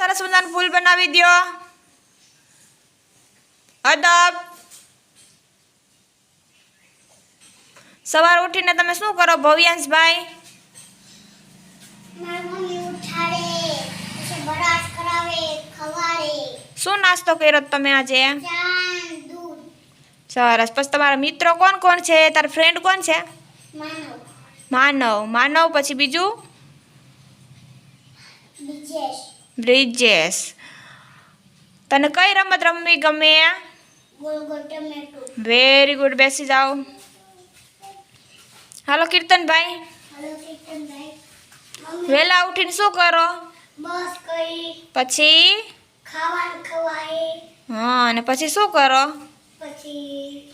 સરસ મજાનું ફૂલ બનાવી દ્યો. અદબ. સવાર ઉઠીને તમે શું કરો ભવ્યાંશભાઈ? શું નાસ્તો કર્યો તમે આજે? સરસ. પછી તમારા મિત્રો કોણ કોણ છે? તારા ફ્રેન્ડ કોણ છે? માનવ. માનવ. પછી બીજું? બ્રિજેશ તને કઈ રમત રમવી ગમે વેરી ગુડ બેસી જાઓ હાલો કીર્તનભાઈ વહેલા ઉઠીને શું કરો પછી હા અને પછી શું કરો પછી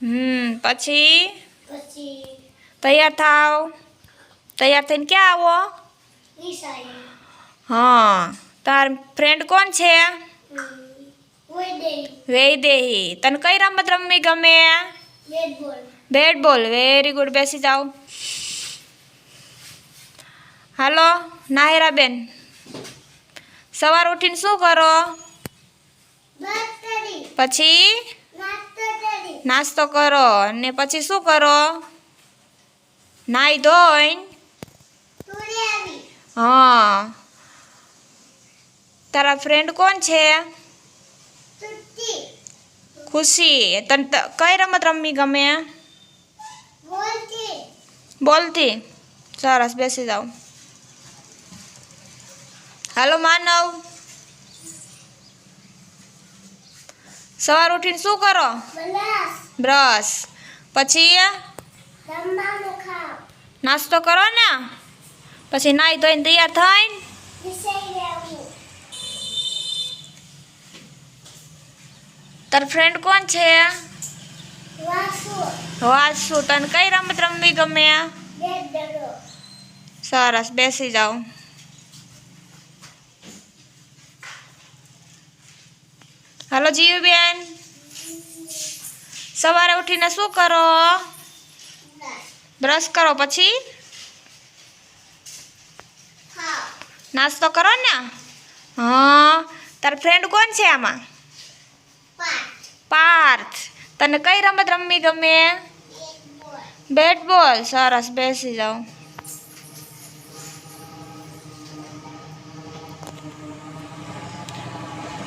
હમ પછી તૈયાર થાવ? તૈયાર થઈને ક્યાં આવો? હા તાર ફ્રેન્ડ કોણ છે? વૈદેહી. તને કઈ રમત રમવી ગમે? બેટ બોલ વેરી ગુડ બેસી જાઓ. હાલો નાહેરાબેન. સવાર ઉઠીને શું કરો. પછી? નાસ્તો કરો અને પછી શું કરો? નાઈ ધોઈને હા. તારા ફ્રેન્ડ કોણ છે? ખુશી. તને કઈ રમત રમવી ગમે? બોલતી. બોલતી. સરસ બેસી જાઓ. હાલો માનવ. સવાર ઉઠીને શું કરો? બ્રશ. પછી નાસ્તો કરો ને? પછી નાઈ ધોઈને તૈયાર થઈને? તાર ફ્રેન્ડ કોણ છે? વાસુ. વાસુ. તને કઈ રમત રમવી ગમે? સરસ. બેસી જાઓ હાલો જીયુબેન સવારે ઉઠીને શું કરો? બ્રશ કરો પછી? નાસ્તો કરો ને? હા. તાર ફ્રેન્ડ કોણ છે આમાં? પાર્થ. તને કઈ રમત રમવી ગમે? બેટ બોલ સરસ. બેસી જાઓ